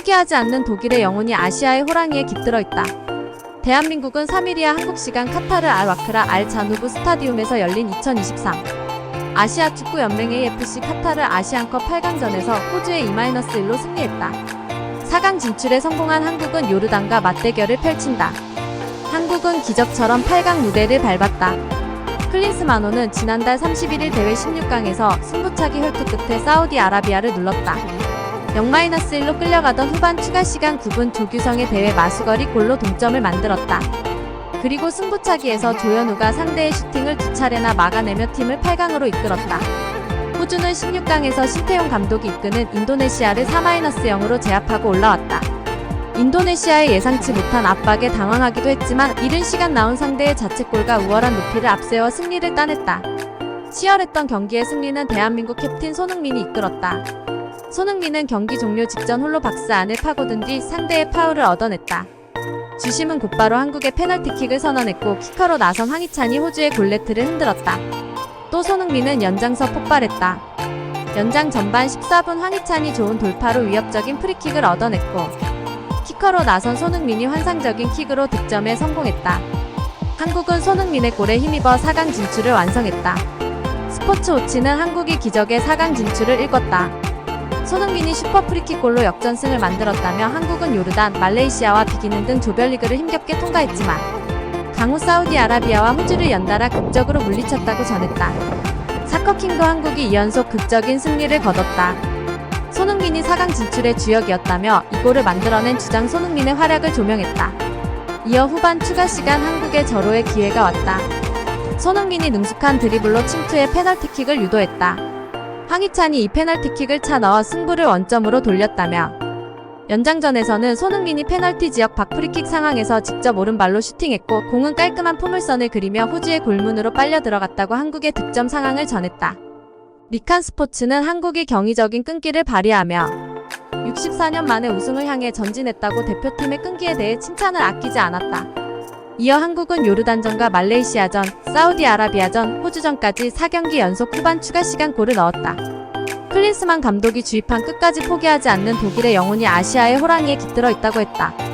포기하지 않는 독일의 영혼이 아시아의 호랑이에 깃들어 있다. 대한민국은 3일이야 한국 시간 카타르 알 와크라 알 자누브 스타디움에서 열린 2023 아시아 축구 연맹 AFC 카타르 아시안컵 8강전에서 호주에 2-1로 승리했다. 4강 진출에 성공한 한국은 요르단과 맞대결을 펼친다. 한국은 기적처럼 8강 무대를 밟았다. 클린스 마노는 지난달 31일 대회 16강에서 승부차기 혈투 끝에 사우디아라비아를 눌렀다. 0-1로 끌려가던 후반 추가 시간 9분 조규성의 대회 마수거리 골로 동점을 만들었다. 그리고 승부차기에서 조현우가 상대의 슈팅을 두 차례나 막아내며 팀을 8강으로 이끌었다. 호주는 16강에서 신태용 감독이 이끄는 인도네시아를 4-0으로 제압하고 올라왔다. 인도네시아의 예상치 못한 압박에 당황하기도 했지만 이른 시간 나온 상대의 자책골과 우월한 높이를 앞세워 승리를 따냈다. 치열했던 경기의 승리는 대한민국 캡틴 손흥민이 이끌었다. 손흥민은 경기 종료 직전 홀로 박스 안을 파고든 뒤 상대의 파울을 얻어냈다. 주심은 곧바로 한국의 페널티킥을 선언했고 키커로 나선 황희찬이 호주의 골네트를 흔들었다. 또 손흥민은 연장서 폭발했다. 연장 전반 14분 황희찬이 좋은 돌파로 위협적인 프리킥을 얻어냈고 키커로 나선 손흥민이 환상적인 킥으로 득점에 성공했다. 한국은 손흥민의 골에 힘입어 4강 진출을 완성했다. 스포츠 오치는 한국이 기적의 4강 진출을 읽었다. 손흥민이 슈퍼 프리킥 골로 역전승을 만들었다며 한국은 요르단, 말레이시아와 비기는 등 조별리그를 힘겹게 통과했지만 강호 사우디아라비아와 호주를 연달아 극적으로 물리쳤다고 전했다. 사커킹도 한국이 2연속 극적인 승리를 거뒀다. 손흥민이 4강 진출의 주역이었다며 이 골을 만들어낸 주장 손흥민의 활약을 조명했다. 이어 후반 추가 시간 한국의 절호의 기회가 왔다. 손흥민이 능숙한 드리블로 침투해 페널티킥을 유도했다. 황희찬이 이 페널티킥을 차 넣어 승부를 원점으로 돌렸다며 연장전에서는 손흥민이 페널티 지역 밖 프리킥 상황에서 직접 오른발로 슈팅했고 공은 깔끔한 포물선을 그리며 호주의 골문으로 빨려 들어갔다고 한국의 득점 상황을 전했다. 리칸 스포츠는 한국이 경이적인 끈기를 발휘하며 64년 만에 우승을 향해 전진했다고 대표팀의 끈기에 대해 칭찬을 아끼지 않았다. 이어 한국은 요르단전과 말레이시아전, 사우디아라비아전, 호주전까지 4경기 연속 후반 추가 시간 골을 넣었다. 클린스만 감독이 주입한 끝까지 포기하지 않는 독일의 영혼이 아시아의 호랑이에 깃들어 있다고 했다.